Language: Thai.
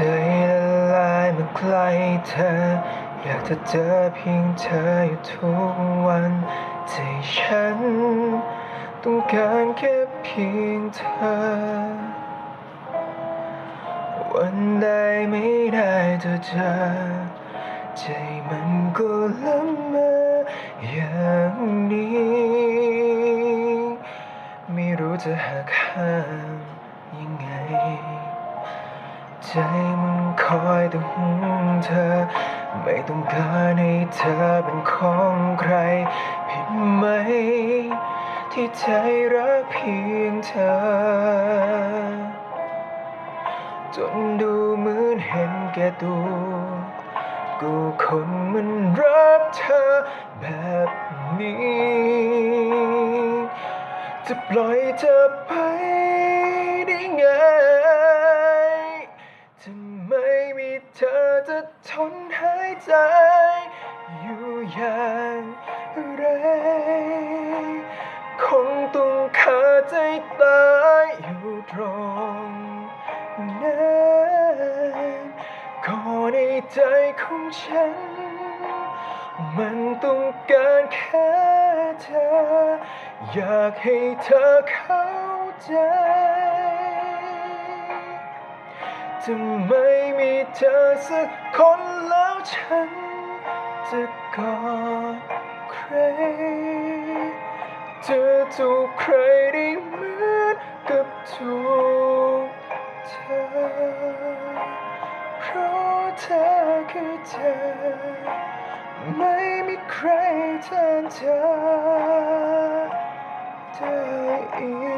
ใจละลายเมื่อใกล้เธอ อยากจะเจอเพียงเธออยู่ทุกวันใจฉัน ต้องการแค่เพียงเธอ วันใดไม่ได้เธอเจอใจมันก็ละเมออย่างนี้ ไม่รู้จะหักห้ามยัง ใจมันคอยแต่ห่วงเธอ ไม่ต้องการให้เธอเป็นของใคร ผิดไหม ที่ใจรักเพียงเธอ จนดูเหมือนเห็นแก่ตัวกูคนมันรักเธอแบบนี้ จะปล่อยเธอไปได้ไง ทนหายใจ อยู่อย่างไร คงต้องขาใจตายอยู่ตรงนั้นก่อนในใจของฉัน มันต้องการแค่เธอ อยากให้เธอเข้าใจ จะไม่มีเธอสักคนแล้วฉัน จะกอดใครจะถูกใครได้เหมือนกับถูกเธอ เพราะเธอคือเธอ ไม่มีใครแทนเธอได้อีก